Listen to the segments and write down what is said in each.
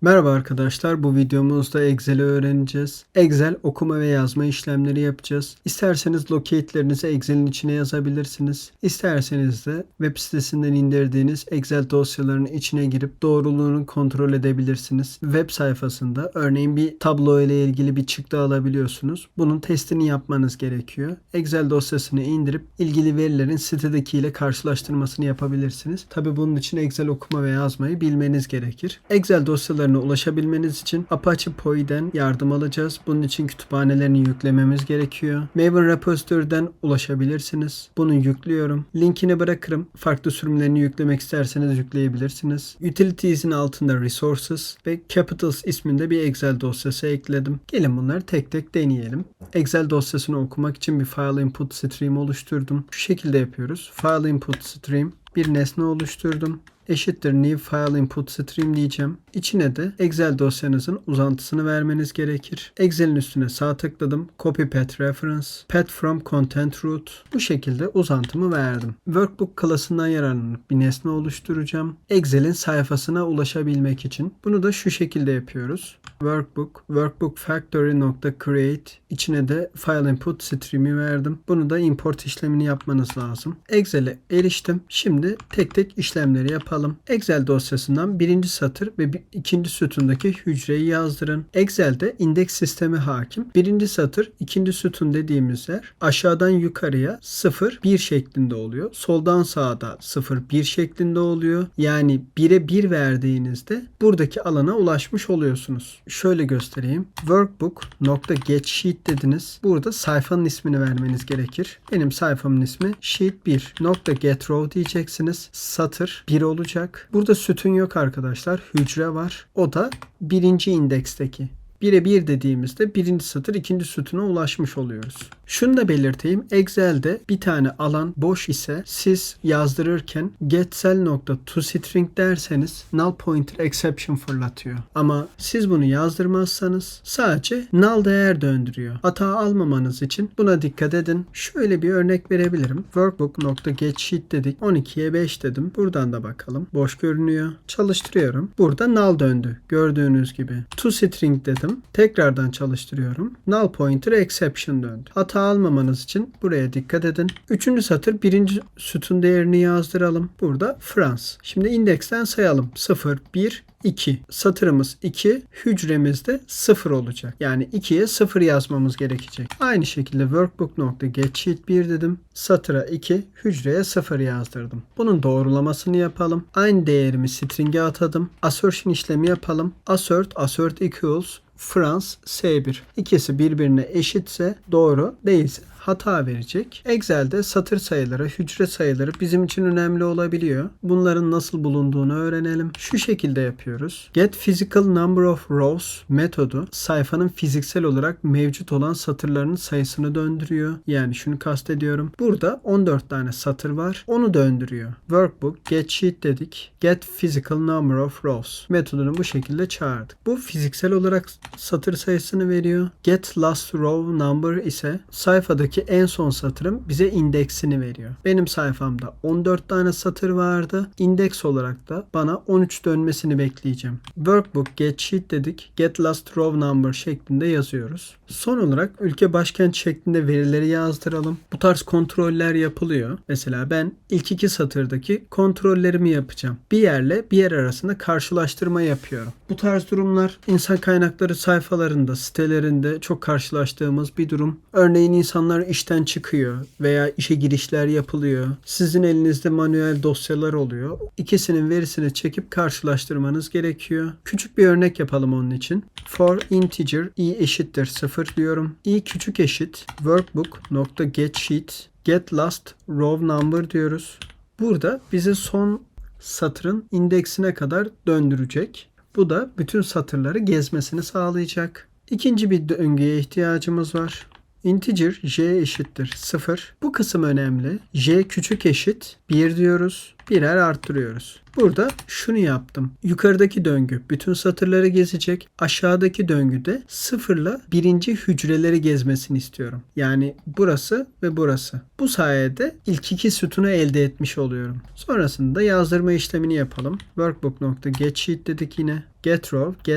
Merhaba arkadaşlar, bu videomuzda Excel'i öğreneceğiz. Excel okuma ve yazma işlemleri yapacağız. İsterseniz locate'lerinizi Excel'in içine yazabilirsiniz. İsterseniz de web sitesinden indirdiğiniz Excel dosyalarının içine girip doğruluğunu kontrol edebilirsiniz. Web sayfasında örneğin bir tablo ile ilgili bir çıktı alabiliyorsunuz. Bunun testini yapmanız gerekiyor. Excel dosyasını indirip ilgili verilerin sitedekiyle karşılaştırmasını yapabilirsiniz. Tabi bunun için Excel okuma ve yazmayı bilmeniz gerekir. Excel dosyalarına ulaşabilmeniz için Apache POI'den yardım alacağız. Bunun için kütüphanelerini yüklememiz gerekiyor. Maven Repository'den ulaşabilirsiniz. Bunu yüklüyorum. Linkini bırakırım. Farklı sürümlerini yüklemek isterseniz yükleyebilirsiniz. Utilities'in altında Resources ve Capitals isminde bir Excel dosyası ekledim. Gelin bunları tek tek deneyelim. Excel dosyasını okumak için bir file input stream oluşturdum. Şu şekilde yapıyoruz. File input stream bir nesne oluşturdum eşittir new file input stream diyeceğim. İçine de Excel dosyanızın uzantısını vermeniz gerekir. Excel'in üstüne sağ tıkladım. Copy path reference, path from content root. Bu şekilde uzantımı verdim. Workbook klasından yararlanıp bir nesne oluşturacağım. Excel'in sayfasına ulaşabilmek için. Bunu da şu şekilde yapıyoruz. Workbook, workbook factory.create içine de file input stream'i verdim. Bunu da import işlemini yapmanız lazım. Excel'e eriştim. Şimdi tek tek işlemleri yapalım. Excel dosyasından birinci satır ve ikinci sütundaki hücreyi yazdırın. Excel'de indeks sistemi hakim. Birinci satır, ikinci sütun dediğimiz yer aşağıdan yukarıya 0, 1 şeklinde oluyor. Soldan sağda 0, 1 şeklinde oluyor. Yani 1'e 1 verdiğinizde buradaki alana ulaşmış oluyorsunuz. Şöyle göstereyim. Workbook.getSheet dediniz. Burada sayfanın ismini vermeniz gerekir. Benim sayfamın ismi sheet 1. .getRow diyeceksiniz. Satır 1 olacak. Burada sütun yok arkadaşlar. Hücre var. O da birinci indeksteki. 1'e 1 dediğimizde birinci satır ikinci sütuna ulaşmış oluyoruz. Şunu da belirteyim. Excel'de bir tane alan boş ise siz yazdırırken getCell.toString derseniz null pointer exception fırlatıyor. Ama siz bunu yazdırmazsanız sadece null değer döndürüyor. Hata almamanız için buna dikkat edin. Şöyle bir örnek verebilirim. Workbook.getSheet dedik. 12'ye 5 dedim. Buradan da bakalım. Boş görünüyor. Çalıştırıyorum. Burada null döndü. Gördüğünüz gibi. ToString dedim. Tekrardan çalıştırıyorum. Null pointer exception döndü. Hata almamanız için buraya dikkat edin. Üçüncü satır birinci sütun değerini yazdıralım. Burada Frans. Şimdi indeksten sayalım. 0, 1, 2. Satırımız 2, hücremiz de 0 olacak. Yani 2'ye 0 yazmamız gerekecek. Aynı şekilde workbook.getSheet 1 dedim. Satıra 2, hücreye 0 yazdırdım. Bunun doğrulamasını yapalım. Aynı değerimi string'e atadım. Assertion işlemi yapalım. Assert, assert equals Frans S1. İkisi birbirine eşitse doğru değilse hata verecek. Excel'de satır sayıları, hücre sayıları bizim için önemli olabiliyor. Bunların nasıl bulunduğunu öğrenelim. Şu şekilde yapıyoruz. Get physical number of rows metodu sayfanın fiziksel olarak mevcut olan satırlarının sayısını döndürüyor. Yani şunu kastediyorum. Burada 14 tane satır var. Onu döndürüyor. Workbook get sheet dedik. Get physical number of rows metodunu bu şekilde çağırdık. Bu fiziksel olarak satır sayısını veriyor. Get last row number ise sayfadaki ki en son satırım bize indeksini veriyor. Benim sayfamda 14 tane satır vardı. İndeks olarak da bana 13 dönmesini bekleyeceğim. Workbook get sheet dedik. Get last row number şeklinde yazıyoruz. Son olarak ülke başkent şeklinde verileri yazdıralım. Bu tarz kontroller yapılıyor. Mesela ben ilk iki satırdaki kontrollerimi yapacağım. Bir yerle bir yer arasında karşılaştırma yapıyorum. Bu tarz durumlar insan kaynakları sayfalarında, sitelerinde çok karşılaştığımız bir durum. Örneğin insanlar işten çıkıyor veya işe girişler yapılıyor. Sizin elinizde manuel dosyalar oluyor. İkisinin verisini çekip karşılaştırmanız gerekiyor. Küçük bir örnek yapalım onun için. For integer i eşittir 0 diyorum. i küçük eşit workbook.getSheet get last row number diyoruz. Burada bize son satırın indeksine kadar döndürecek. Bu da bütün satırları gezmesini sağlayacak. İkinci bir döngüye ihtiyacımız var. Integer j eşittir 0. Bu kısım önemli. j küçük eşit 1 diyoruz. Birer arttırıyoruz. Burada şunu yaptım. Yukarıdaki döngü bütün satırları gezecek. Aşağıdaki döngüde sıfırla birinci hücreleri gezmesini istiyorum. Yani burası ve burası. Bu sayede ilk iki sütunu elde etmiş oluyorum. Sonrasında yazdırma işlemini yapalım. Workbook.getSheet dedik yine. Get row.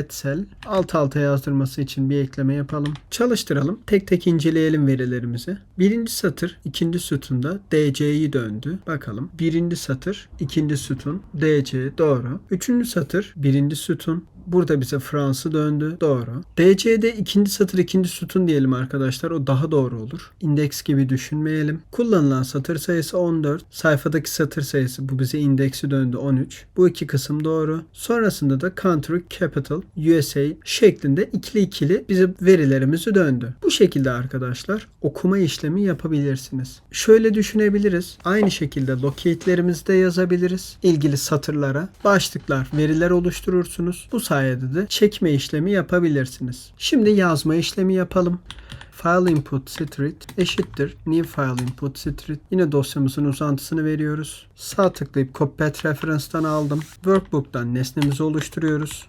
Alt alta yazdırması için bir ekleme yapalım. Çalıştıralım. Tek tek inceleyelim verilerimizi. Birinci satır ikinci sütunda DC'yi döndü. Bakalım. Birinci satır ikinci sütun DC doğru. Üçüncü satır birinci sütun Burada bize Fransa döndü. Doğru. DC'de ikinci satır ikinci sütun diyelim arkadaşlar. O daha doğru olur. İndeks gibi düşünmeyelim. Kullanılan satır sayısı 14. Sayfadaki satır sayısı bu bize indeksi döndü 13. Bu iki kısım doğru. Sonrasında da country, capital, USA şeklinde ikili ikili bize verilerimizi döndü. Bu şekilde arkadaşlar okuma işlemi yapabilirsiniz. Şöyle düşünebiliriz. Aynı şekilde locate'lerimizi de yazabiliriz. İlgili satırlara başlıklar, veriler oluşturursunuz. Bu sayede de çekme işlemi yapabilirsiniz. Şimdi yazma işlemi yapalım. File input street eşittir new file input street. Yine dosyamızın uzantısını veriyoruz. Sağ tıklayıp copy reference'dan aldım. Workbook'tan nesnemizi oluşturuyoruz.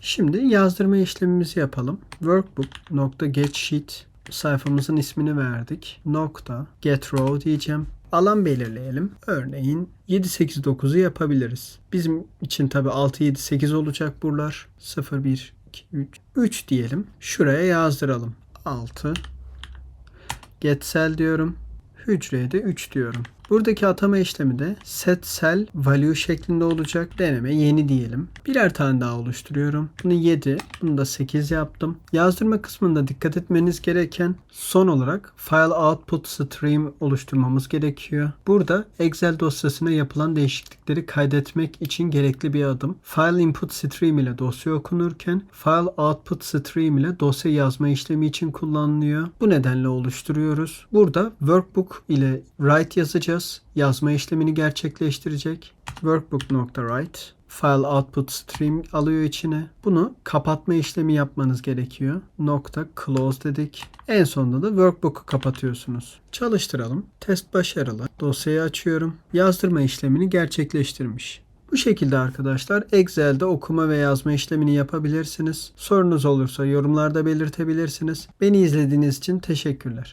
Şimdi yazdırma işlemimizi yapalım. Workbook.getSheet sayfamızın ismini verdik. Nokta get row diyeceğim. Alan belirleyelim. Örneğin 7 8 9'u yapabiliriz. Bizim için tabi 6 7 8 olacak buralar. 0 1 2 3 3 diyelim. Şuraya yazdıralım. 6 get cell diyorum. Hücreye de 3 diyorum. Buradaki atama işlemi de set cell value şeklinde olacak. Deneme yeni diyelim. Birer tane daha oluşturuyorum. Bunu 7, bunu da 8 yaptım. Yazdırma kısmında dikkat etmeniz gereken son olarak file output stream oluşturmamız gerekiyor. Burada Excel dosyasına yapılan değişiklikleri kaydetmek için gerekli bir adım. File input stream ile dosya okunurken file output stream ile dosya yazma işlemi için kullanılıyor. Bu nedenle oluşturuyoruz. Burada workbook ile write yazacağız yazma işlemini gerçekleştirecek. Workbook.write file output stream alıyor içine. Bunu kapatma işlemi yapmanız gerekiyor. Nokta close dedik. En sonunda da workbook'u kapatıyorsunuz. Çalıştıralım. Test başarılı. Dosyayı açıyorum. Yazdırma işlemini gerçekleştirmiş. Bu şekilde arkadaşlar Excel'de okuma ve yazma işlemini yapabilirsiniz. Sorunuz olursa yorumlarda belirtebilirsiniz. Beni izlediğiniz için teşekkürler.